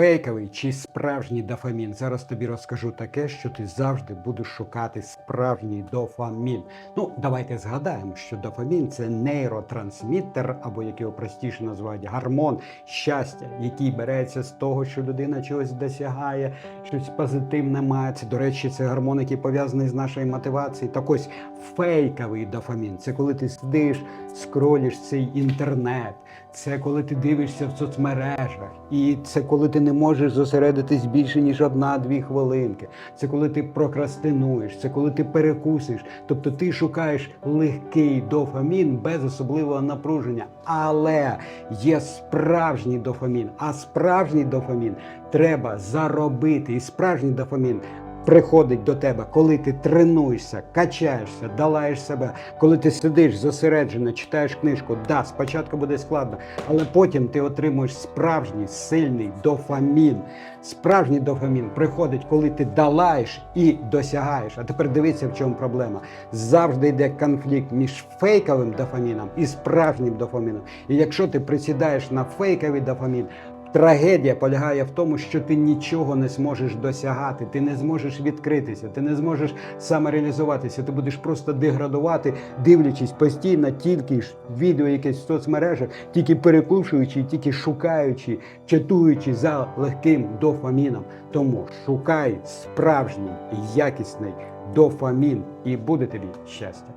Фейковий чи справжній дофамін. Зараз тобі розкажу таке, що ти завжди будеш шукати справжній дофамін. Ну, давайте згадаємо, що дофамін це нейротрансмітер, або як його простіше називають, гормон щастя, який береться з того, що людина чогось досягає, щось позитивне має. Це, до речі, це гормон, який пов'язаний з нашою мотивацією. Так ось фейковий дофамін. Це коли ти сидиш, скролиш цей інтернет. Це коли ти дивишся в соцмережах, і це коли ти не можеш зосередитись більше ніж одна-дві хвилинки. Це коли ти прокрастинуєш, це коли ти перекусиш. Тобто ти шукаєш легкий дофамін без особливого напруження. Але є справжній дофамін, а справжній дофамін треба заробити. І справжній дофамін приходить до тебе, коли ти тренуєшся, качаєшся, долаєш себе, коли ти сидиш зосереджено, читаєш книжку. Да, спочатку буде складно, але потім ти отримуєш справжній сильний дофамін. Справжній дофамін приходить, коли ти долаєш і досягаєш. А тепер дивіться, в чому проблема. Завжди йде конфлікт між фейковим дофаміном і справжнім дофаміном. І якщо ти присідаєш на фейковий дофамін, Трагедія полягає в тому, що ти нічого не зможеш досягати, ти не зможеш відкритися, ти не зможеш самореалізуватися. Ти будеш просто деградувати, дивлячись постійно тільки ж відео якесь в соцмережах, тільки перекушуючи, тільки шукаючи, чатуючи за легким дофаміном. Тому шукай справжній якісний дофамін, і буде тобі щастя.